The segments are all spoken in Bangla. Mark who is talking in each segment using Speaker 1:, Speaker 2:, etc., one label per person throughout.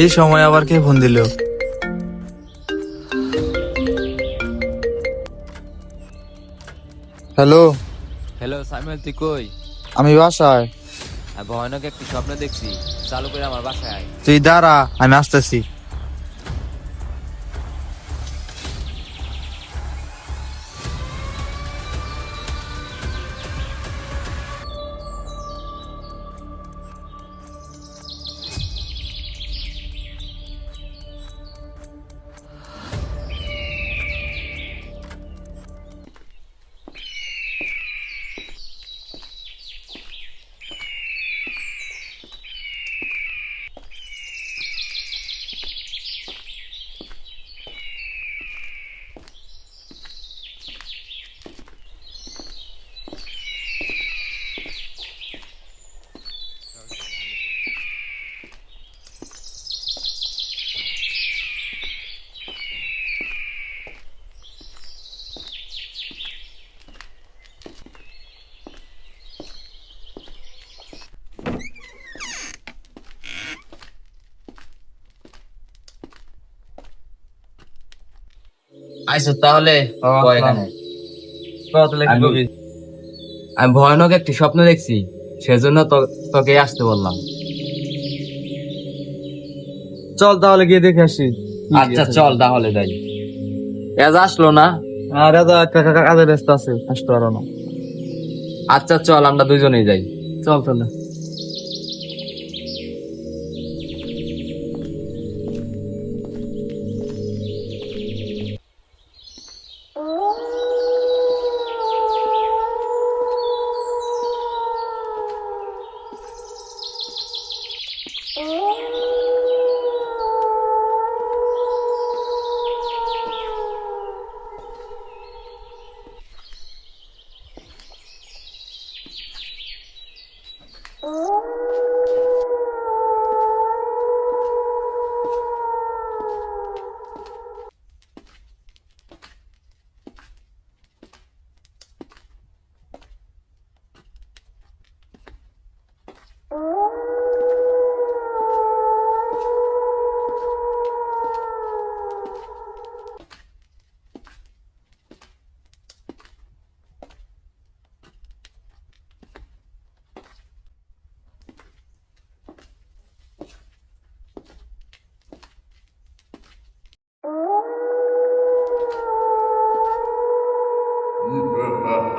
Speaker 1: এই সময় আবার কে ফোন দিল? হ্যালো।
Speaker 2: হ্যালো সাইমুল তুই কই?
Speaker 1: আমি বাসায়।
Speaker 2: ভয়ানক একটি স্বপ্ন দেখছি। চালু করে আমার বাসায় আয়।
Speaker 1: তুই দাঁড়া আমি আসতেছি।
Speaker 2: আইসো তাহলে আমি- আমি ভয়ানক একটি স্বপ্ন দেখছি সেজন্য তোকে আসতে বললাম।
Speaker 1: চল তাহলে গিয়ে দেখে আসি।
Speaker 2: আচ্ছা চল তাহলে যাই। এজ আসলো না?
Speaker 1: আর দাদা কাজের ব্যস্ত আছে আসতে পারো না।
Speaker 2: আচ্ছা চল আমরা দুজনেই যাই।
Speaker 1: চল চলে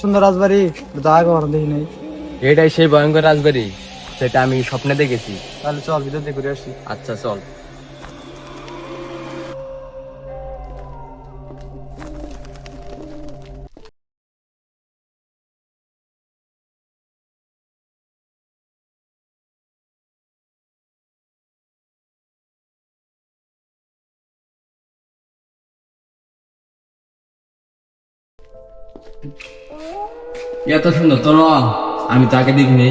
Speaker 1: সুন্দর রাজবাড়ি দেখা কর দেখি নাই।
Speaker 2: এটাই সেই ভয়ঙ্কর রাজবাড়ি সেটা আমি স্বপ্নে দেখেছি।
Speaker 1: তাহলে চল ভিতর দিয়ে ঘুরে আসি।
Speaker 2: আচ্ছা চল। এত সুন্দর, তো রং আমি তাকে দেখিনি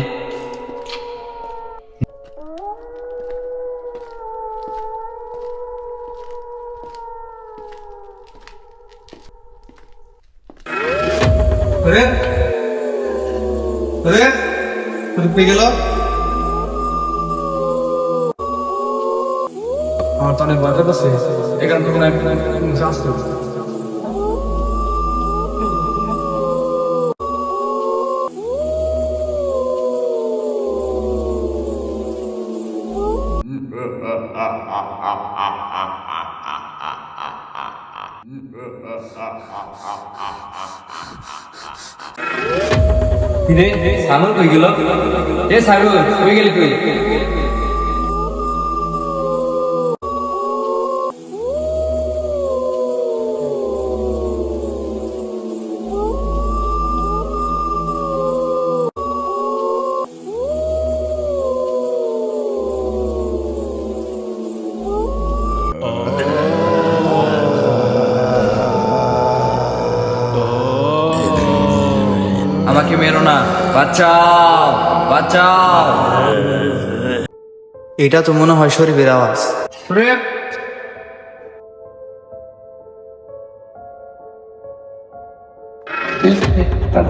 Speaker 1: আরে? আরে? তুই আমার তো অনেক ভয় করতেছে এখান থেকে
Speaker 3: সাগর কই গেল এ সাগর কই গেলি তুই
Speaker 2: আমাকে মেরো না। বাঁচাও বাঁচাও।
Speaker 1: এটা তো মনে হয় শরীফের আওয়াজ।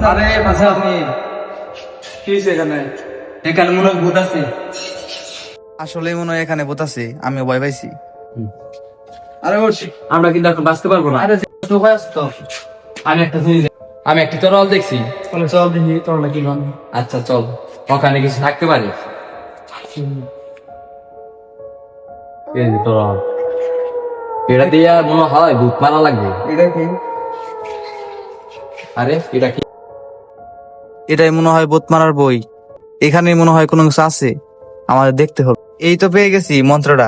Speaker 3: আরে মাঝে আপনি। কি এখানে? এখানে মনে হয় ভূত আছে।
Speaker 1: আসলে মনে হয় এখানে বোতাছে আমি ভয় পাইছি।
Speaker 3: আরে আমরা কিন্তু এখন বাঁচতে পারব না। আরে উপায় আছে তো। আমি একটা জিনিস
Speaker 2: আমি একটি তরল দেখছি।
Speaker 3: চল চল দেখি তোর নাকি গান।
Speaker 2: আচ্ছা চল। ওখানে কিছু থাকতে পারে। এই যে তরল। এটা দিয়ে মনে হয় ভূত মারা লাগবে।
Speaker 3: এটা কি?
Speaker 2: আরে এটা কি?
Speaker 1: এটাই মনে হয় বোত মারার বই। এখানে মনে হয় কোনো কিছু আছে। আমাদের দেখতে হবে। এই তো পেয়ে গেছি মন্ত্রটা।